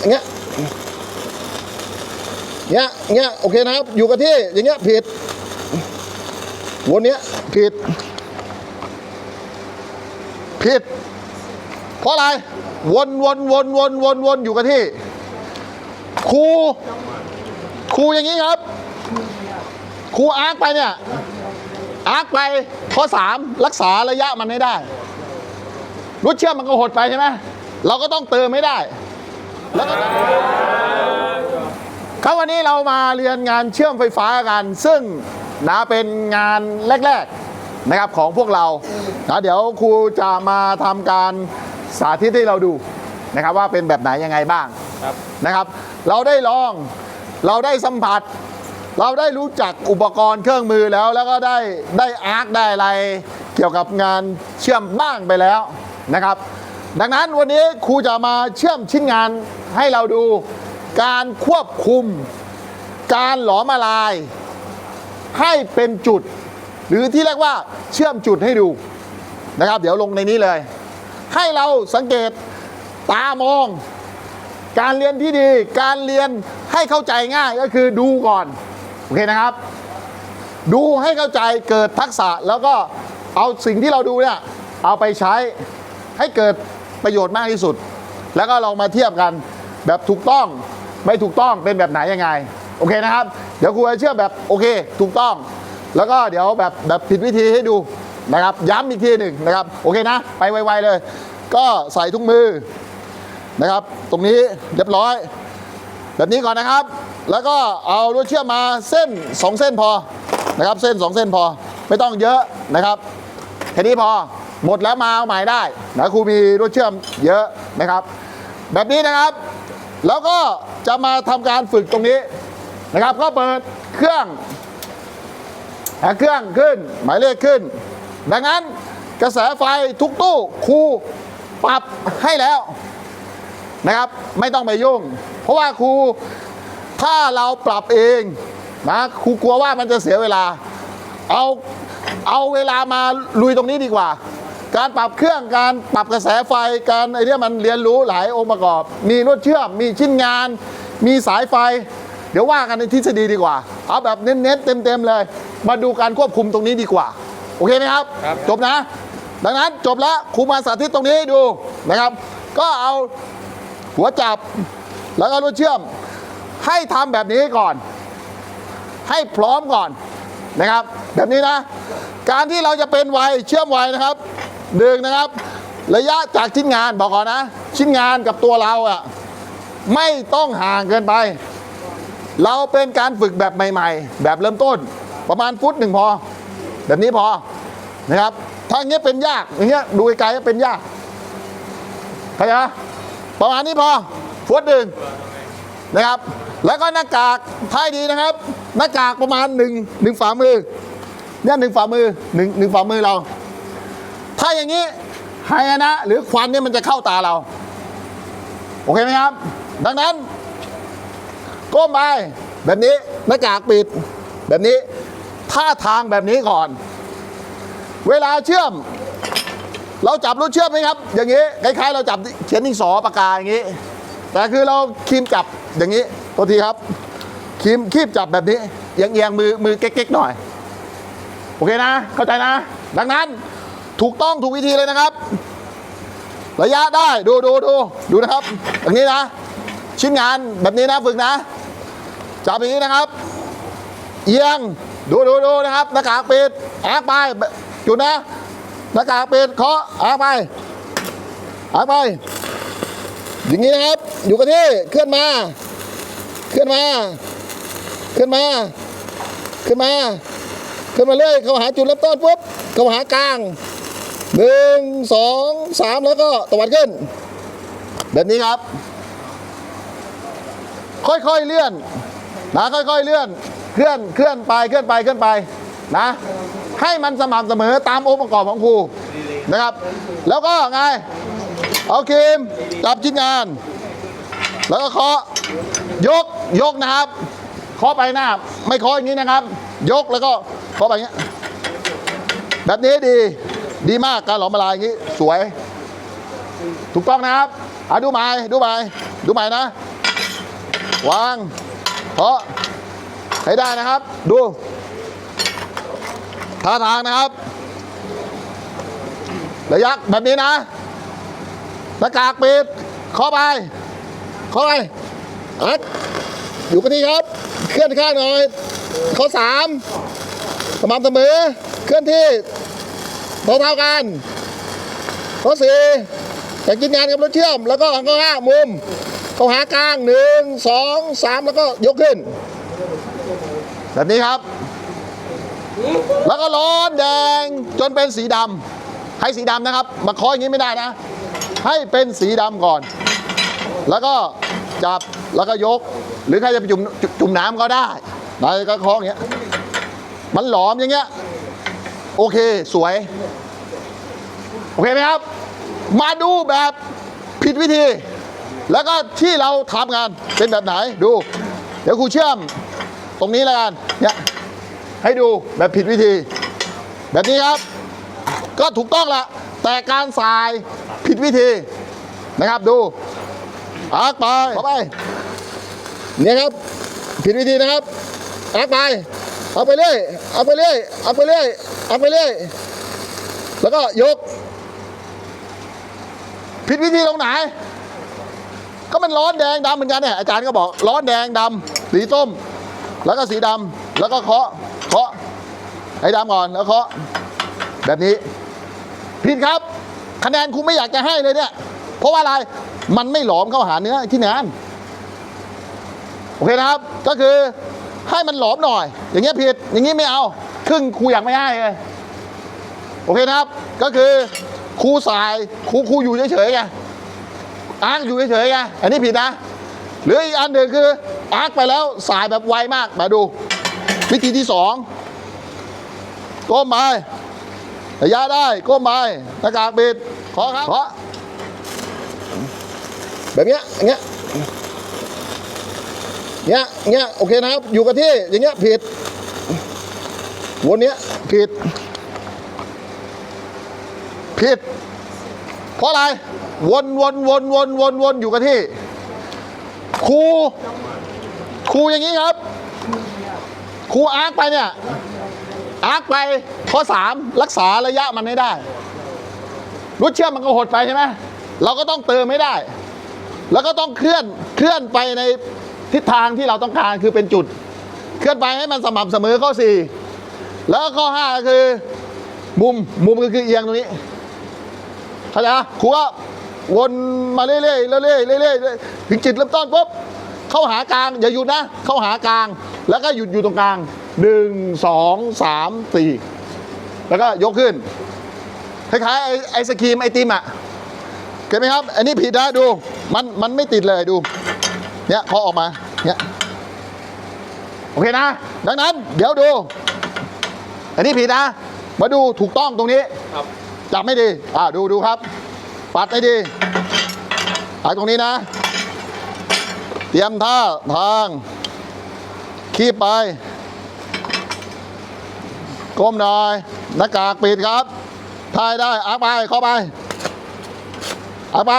อย่างเงี้ยเงี้ยเงี้ยโอเคนะครับ อยู่กับที่อย่างเงี้ยผิดวนเนี้ยผิด ผิด เพราะอะไร วนวนวนวนวนวนอยู่กับที่ครูครูอย่างนี้ครับครูอาร์คไปเนี่ยอาร์คไปข้อสามรักษาระยะมันให้ได้ รุดเชื่อมมันก็หดไปใช่ไหมเราก็ต้องเติมไม่ได้ แล้วก็ครับวันนี้เรามาเรียนงานเชื่อมไฟฟ้ากัน ซึ่งนะเป็นงานแรกๆนะครับของพวกเรานะเดี๋ยวครูจะมาทำการสาธิตให้เราดูนะครับว่าเป็นแบบไหนยังไงบ้างครับนะครับ เราได้ลองเราได้สัมผัส เราได้รู้จักอุปกรณ์เครื่องมือแล้ว แล้วก็ได้ได้อาร์คได้อะไรเกี่ยวกับงานเชื่อมบ้างไปแล้วนะครับ ดังนั้นวันนี้ครูจะมาเชื่อมชิ้นงานให้เราดูการควบคุม การหลอมละลาย ให้เป็นจุด หรือที่เรียกว่าเชื่อมจุดให้ดูนะครับ เดี๋ยวลงในนี้เลย ให้เราสังเกตตามอง การเรียนที่ดี การเรียนให้เข้าใจง่ายก็คือดูก่อนโอเคนะครับ ดูให้เข้าใจเกิดทักษะแล้วก็เอาสิ่งที่เราดูเนี่ยเอาไปใช้ให้เกิด ประโยชน์มากที่สุด แล้วก็ลองมาเทียบกันแบบถูกต้องไม่ถูกต้องเป็นแบบไหนยังไง โอเคนะครับ เดี๋ยวครูจะเชื่อแบบโอเค ถูกต้อง แล้วก็เดี๋ยวแบบแบบผิดวิธีให้ดูนะครับ ย้ำอีกทีหนึ่งนะครับ โอเคนะ ไปไวๆเลย ก็ใส่ถุงมือนะครับ ตรงนี้เรียบร้อย แบบนี้ก่อนนะครับ แล้วก็เอาลวดเชื่อมมาเส้น 2 เส้นพอนะครับ เส้น 2 เส้นพอ ไม่ต้องเยอะนะครับ แค่นี้พอ หมดแล้วมาเอาใหม่ได้นะครูมีลวดเชื่อมเยอะนะครับ แบบนี้นะครับ แล้วก็จะมาทำการฝึกตรงนี้นะครับ ก็เปิดเครื่องหาเครื่องขึ้น หมายเลขขึ้น ดังนั้นกระแสไฟทุกตู้ครูปรับให้แล้วนะครับ ไม่ต้องไปยุ่ง เพราะว่าครูถ้าเราปรับเองนะครูกลัวว่ามันจะเสียเวลา เอาเอาเวลามาลุยตรงนี้ดีกว่า การปรับเครื่องการปรับกระแสไฟการไอ้เนี่ยมันเรียนรู้หลายองค์ประกอบ มีลวดเชื่อมมีชิ้นงาน มีสายไฟ เดี๋ยวว่ากันในทฤษฎีดีกว่า เอาแบบเน้นๆเต็มๆเลย มาดูการควบคุมตรงนี้ดีกว่า โอเคไหมครับครับจบนะ ดังนั้นจบแล้วครูมาสาธิตตรงนี้ให้ดูนะครับ ก็เอาหัวจับแล้วก็ลวดเชื่อม ให้ทำแบบนี้ก่อน ให้พร้อมก่อนนะครับ แบบนี้นะ การที่เราจะเป็นไวเชื่อมไวนะครับ หนึ่งนะครับ ระยะจากชิ้นงานบอกก่อนนะ ชิ้นงานกับตัวเราอะไม่ต้องห่างเกินไป เราเป็นการฝึกแบบใหม่ ๆ แบบเริ่มต้นประมาณฟุตหนึ่งพอ แบบนี้พอนะครับถ้าอย่างเงี้ยเป็นยากอย่างเงี้ยดูไกลๆก็เป็นยากเข้าใจไหมประมาณนี้พอฟุตหนึ่งนะครับ แล้วก็หน้ากากท้ายดีนะครับ หน้ากากประมาณหนึ่งหนึ่งฝ่ามือเนี่ยหนึ่งฝ่ามือหนึ่งหนึ่งฝ่ามือเรา ถ้าอย่างนี้ไฮนะหรือควันเนี่ยมันจะเข้าตาเรา โอเคไหมครับ ดังนั้น ก้มไปแบบนี้หน้ากากปิด แบบนี้ท่าทางแบบนี้ก่อน เวลาเชื่อม เราจับรูดเชื่อมไหมครับ อย่างนี้คล้ายๆ เราจับเขียนดินสอปากกาอย่างนี้ แต่คือเราคีมจับอย่างนี้ตัวทีครับคีมคีบจับแบบนี้เอียงเอียงๆมือมือเก๊กๆหน่อย โอเคนะ เข้าใจนะ ดังนั้น ถูกต้องถูกวิธีเลยนะครับ ระยะได้ดูดูดูดูนะครับอย่างนี้นะชิ้นงานแบบนี้นะฝึกนะจับอย่างนี้นะครับ เอียงดูดูดูนะครับหน้ากากปิดแอกไปจุดนะหน้ากากปิดเคาะอาไปอาไป อย่างนี้นะครับ อยู่กับที่เคลื่อนมาเคลื่อนมาเคลื่อนมาขึ้นมาขึ้นมาเลยเข้าหาจุดเริ่มต้นปุ๊บเข้าหากลาง หนึ่งสองสามแล้วก็ตวัดขึ้น แบบนี้ครับ ค่อยๆเลื่อนนะค่อยๆเลื่อน เคลื่อนเคลื่อนไปเคลื่อนไปเคลื่อนไปนะ ให้มันสม่ำเสมอตามองค์ประกอบของครูนะครับ แล้วก็ไง เอาครีมจับชิ้นงาน แล้วก็เคาะยกยกนะครับเคาะไปหน้า ไม่เคาะอย่างนี้นะครับ ยกแล้วก็เคาะไปอย่างนี้แบบนี้ดี ดีมากการหลอมละลายอย่างนี้สวย ถูกต้องนะครับอะดูใหม่ดูใหม่ดูใหม่นะ วางเพราะให้ได้นะครับ ดูท่าทางนะครับ ระยะแบบนี้นะหน้ากากปิดเข้าไปเข้าไปอัดอยู่กับที่ครับ เคลื่อนข้างหน่อย ข้อสามสม่ำเสมอ เคลื่อนที่ เท่าเท่ากันข้อสี่จะกินงานกับรถเชื่อม แล้วก็ข้อห้ามุมเข้าหากลางหนึ่งสองสามแล้วก็ยกขึ้น แบบนี้ครับ แล้วก็ร้อนแดงจนเป็นสีดำให้สีดำนะครับ มาเคาะอย่างนี้ไม่ได้นะ ให้เป็นสีดำก่อน แล้วก็จับแล้วก็ยก หรือใครจะไปจุ่มจุจุ่มน้ำก็ได้นายก็เคาะอย่างเงี้ยมันหลอมอย่างเงี้ย โอเคสวย โอเคไหมครับ มาดูแบบผิดวิธี แล้วก็ที่เราทำงานเป็นแบบไหนดู เดี๋ยวครูเชื่อมตรงนี้แล้วกันเนี่ยให้ดูแบบผิดวิธี แบบนี้ครับ ก็ถูกต้องละแต่การสายผิดวิธีนะครับดูอักไปเข้าไปเนี่ยครับ ผิดวิธีนะครับอักไป เอาไปเรื่อย เอาไปเรื่อย เอาไปเรื่อย เอาไปเรื่อย แล้วก็ยก ผิดวิธีตรงไหน ก็มันร้อนแดงดำเหมือนกันเนี่ย อาจารย์ก็บอก ร้อนแดงดำสีส้ม แล้วก็สีดำ แล้วก็เคาะ เคาะ ให้ดำก่อน แล้วเคาะ แบบนี้ ผิดครับ คะแนนครูไม่อยากจะให้เลยเนี่ย เพราะว่าอะไร มันไม่หลอมเข้าหาเนื้อที่งาน โอเคนะครับ ก็คือ ให้มันหลอมหน่อย อย่างเงี้ยผิด อย่างงี้ไม่เอา ครึ่งครูอยากไม่ให้เลย โอเคนะครับ ก็คือครูสายครูครูอยู่เฉยๆไงอาร์คอยู่เฉยๆไง อันนี้ผิดนะ หรืออีกอันหนึ่งคืออาร์คไปแล้วสายแบบไวมาก มาดู วิธีที่สองก้มไประยะได้ก้มไปหน้ากากปิดขอครับขอแบบเนี้ยอย่างเงี้ย เงี้ยเงี้ยโอเคนะครับ อยู่กับที่อย่างเงี้ยผิด วนเนี้ยผิด ผิด เพราะอะไร วนวนวนวนวนวนอยู่กับที่ ครู ครูอย่างนี้ครับ ครูอาร์คไปเนี่ย อาร์คไปข้อสามรักษาระยะมันให้ได้รถเชื่อมมันก็หดไปใช่ไหมเราก็ต้องเติมไม่ได้ แล้วก็ต้องเคลื่อนเคลื่อนไปใน ทิศทางที่เราต้องการคือเป็นจุด เคลื่อนไปให้มันสม่ำเสมอข้อสี่แล้วข้อห้าคือ มุมมุมก็คือเอียงตรงนี้เข้าใจไหมครูก็วนมาเรื่อยๆเรื่อยๆเรื่อยๆถึงจุดเริ่มต้นปุ๊บเข้าหากลางอย่าหยุดนะ เข้าหากลาง แล้วก็หยุดอยู่ตรงกลางหนึ่งสองสามสี่แล้วก็ยกขึ้นคล้ายๆไอไอศครีมไอติมอะเห็นไหมครับ อันนี้ผิดนะดู มันมันไม่ติดเลยดู เนี่ยเคาะออกมาเนี่ยโอเคนะ ดังนั้น เดี๋ยวดู อันนี้ผิดนะ มาดูถูกต้องตรงนี้ครับ จับไม่ดี อ่าดูดูครับ ปัดให้ดีอ่าตรงนี้นะ เตรียมท่าทาง คีบไป ก้มหน่อย หน้ากากปิดครับทายได้อาไป เข้าไปอาไป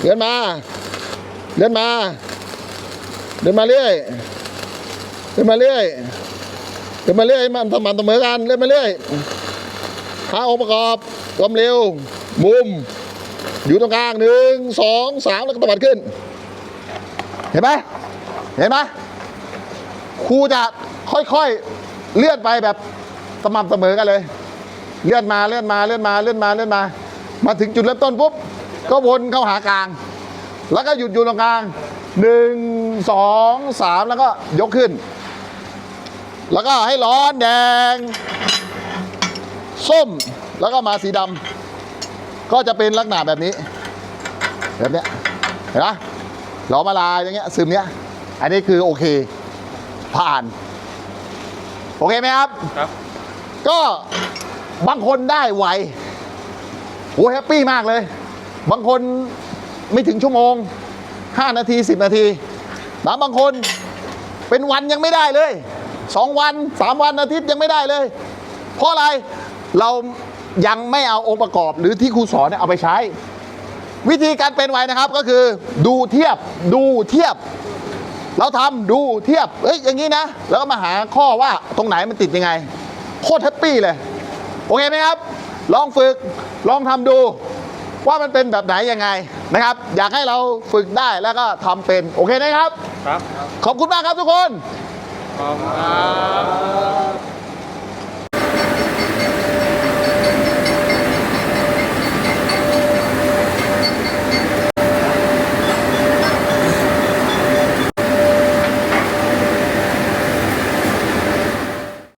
เดินมา เดินมา เดินมาเรื่อย เดินมาเรื่อย เดินมาเรื่อยมันสม่ำเสมอกันเดินมาเรื่อยหาองค์ประกอบความเร็ว มุม อยู่ตรงกลางหนึ่งสองสามแล้วก็ตวัดขึ้น เห็นไหมเห็นไหมครูจะค่อยๆเลื่อนไปแบบสม่ำเสมอกันเลย เลื่อนมาเลื่อนมาเลื่อนมาเลื่อนมาเลื่อนมา มาถึงจุดเริ่มต้นปุ๊บก็วนเข้าหากลาง แล้วก็หยุดอยู่ตรงกลางหนึ่งสองสามแล้วก็ยกขึ้น แล้วก็ให้ร้อนแดง ส้มแล้วก็มาสีดำก็จะเป็นลักษณะแบบนี้ แบบเนี้ยเห็นไหมหลอมละลายอย่างเงี้ยซึมเนี้ย อันนี้คือโอเค ผ่าน โอเคไหมครับครับ ก็บางคนได้ไวโอ้แฮปปี้มากเลย บางคน ไม่ถึงชั่วโมง 5 นาที 10 นาทีนะบางคนเป็นวันยังไม่ได้เลย 2 วัน 3 วันอาทิตย์ยังไม่ได้เลย เพราะอะไรเรายังไม่เอาองค์ประกอบหรือที่ครูสอนเนี่ยเอาไปใช้ วิธีการเป็นไวนะครับก็คือ ดูเทียบดูเทียบ เราทำดูเทียบเอ้ยอย่างนี้นะ แล้วก็มาหาข้อว่าตรงไหนมันติดยังไง โคตรแฮปปี้เลย โอเคไหมครับ ลองฝึกลองทำดู ว่ามันเป็นแบบไหนยังไงนะครับ อยากให้เราฝึกได้แล้วก็ทำเป็นโอเคนะครับ ครับขอบคุณมากครับทุกคน ขอบคุณครับ